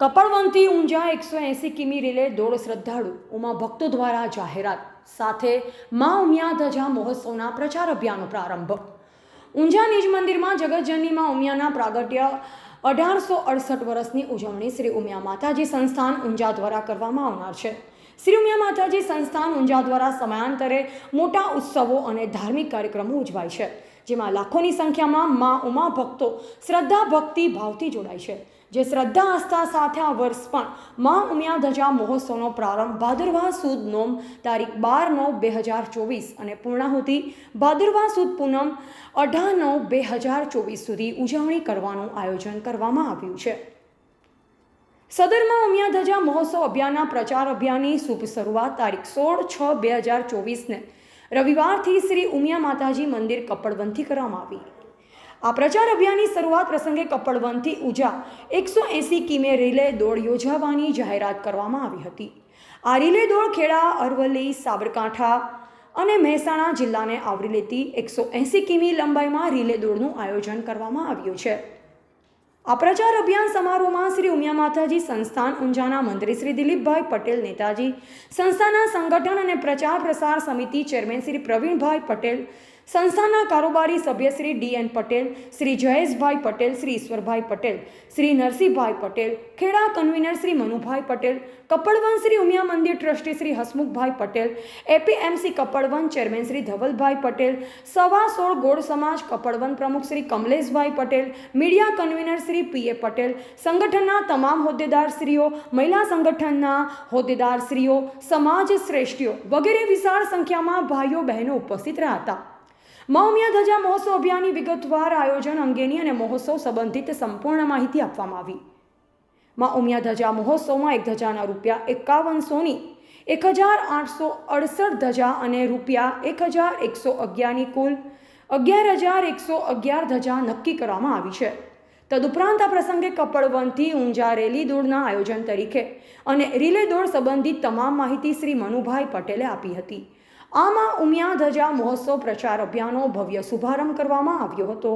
કપડવંતી ઊંઝા એકસો એંસી કિમી રિલે દોડ શ્રદ્ધાળુ, ઉમા ભક્તો દ્વારા જાહેરાત. સાથે મા ઉમિયા ધજા મહોત્સવના પ્રચાર અભિયાનનો પ્રારંભ. ઊંઝા નિજ મંદિરમાં જગતજનની ઉમિયાના પ્રાગટ્ય અઢારસો અડસઠ વર્ષની ઉજવણી શ્રી ઉમિયા માતાજી સંસ્થાન ઊંઝા દ્વારા કરવામાં આવનાર છે. શ્રી ઉમિયા માતાજી સંસ્થાન ઊંઝા દ્વારા સમયાંતરે મોટા ઉત્સવો અને ધાર્મિક કાર્યક્રમો ઉજવાય છે, જેમાં લાખોની સંખ્યામાં મા ઉમા ભક્તો શ્રદ્ધા, ભક્તિ, ભાવથી જોડાય છે. જે શ્રદ્ધા, આસ્થા સાથે આ વર્ષ પણ મા ઉમિયા ધજા મહોત્સવનો પ્રારંભ ભાદરવા સુદ નોમ તારીખ બાર નવ બે હજાર ચોવીસ અને પૂર્ણાહુતિ ભાદરવા સુદ પૂનમ અઢાર નવ બે હજાર ચોવીસ સુધી ઉજવણી કરવાનું આયોજન કરવામાં આવ્યું છે. સદરમાં ઉમિયા ધજા મહોત્સવ અભિયાનના પ્રચાર અભિયાનની શુભ શરૂઆત તારીખ સોળ છ બે હજાર ચોવીસને રવિવારથી શ્રી ઉમિયા માતાજી મંદિર કપડવંથી કરવામાં આવી. આ પ્રચાર અભિયાનની શરૂઆત પ્રસંગે કપડવંથી ઉજા એકસો એંસી કિમે રિલે દોડ યોજાવાની જાહેરાત કરવામાં આવી હતી. આ રિલે દોડ ખેડા, અરવલ્લી, સાબરકાંઠા અને મહેસાણા જિલ્લાને આવરી લેતી એકસો એંસી કિમી લંબાઈમાં રિલે દોડનું આયોજન કરવામાં આવ્યું છે. આ પ્રચાર અભિયાન સમારોહમાં શ્રી ઉમિયા માતાજી, સંસ્થાન ઊંઝાના મંત્રી શ્રી દિલીપભાઈ પટેલ, નેતાજી, સંસ્થાના સંગઠન અને પ્રચાર પ્રસાર સમિતિ ચેરમેન શ્રી પ્રવીણભાઈ પટેલ સંસ્થાના કારોબારી સભ્ય Shri D N Patel, Shri Jayeshbhai Patel, Shri Ishwarbhai Patel, Shri Narsinhbhai Patel, Kheda convener Shri Manubhai Patel Kapadvanj Shri Umiya મંદિર trustee Shri Hasmukhbhai Patel, APMC Kapadvanj chairman Shri Dhavalbhai Patel, સવા સોળ ગોળ સમાજ કપડવન પ્રમુખ Shri Kamleshbhai Patel, media convener Shri P A Patel, સંગઠનના તમામ હોદ્દેદારશ્રીઓ મહિલા સંગઠનના હોદ્દેદારશ્રીઓ સમાજ શ્રેષ્ઠીઓ વગેરે વિશાળ સંખ્યામાં ભાઈઓ બહેનો ઉપસ્થિત રહ્યા હતા. મા ઉમિયા ધજા મહોત્સવ અભિયાનની વિગતવાર આયોજન અંગેની અને મહોત્સવ સંબંધિત સંપૂર્ણ માહિતી આપવામાં આવી. મા ઉમિયા ધજા મહોત્સવમાં એક ધજાના રૂપિયા એકાવનસોની એક હજાર આઠસો અડસઠ ધજા અને રૂપિયા એક હજાર એકસો અગિયારની કુલ અગિયાર હજાર એકસો અગિયાર ધજા નક્કી કરવામાં આવી છે. તદુપરાંત આ પ્રસંગે કપડવનથી ઊંઝા રેલી દોડના આયોજન તરીકે અને રિલે દોડ સંબંધિત તમામ માહિતી શ્રી મનુભાઈ પટેલે આપી હતી. આમાં ઉમિયા ધજા મહોત્સવ પ્રચાર અભિયાનનો ભવ્ય શુભારંભ કરવામાં આવ્યો હતો.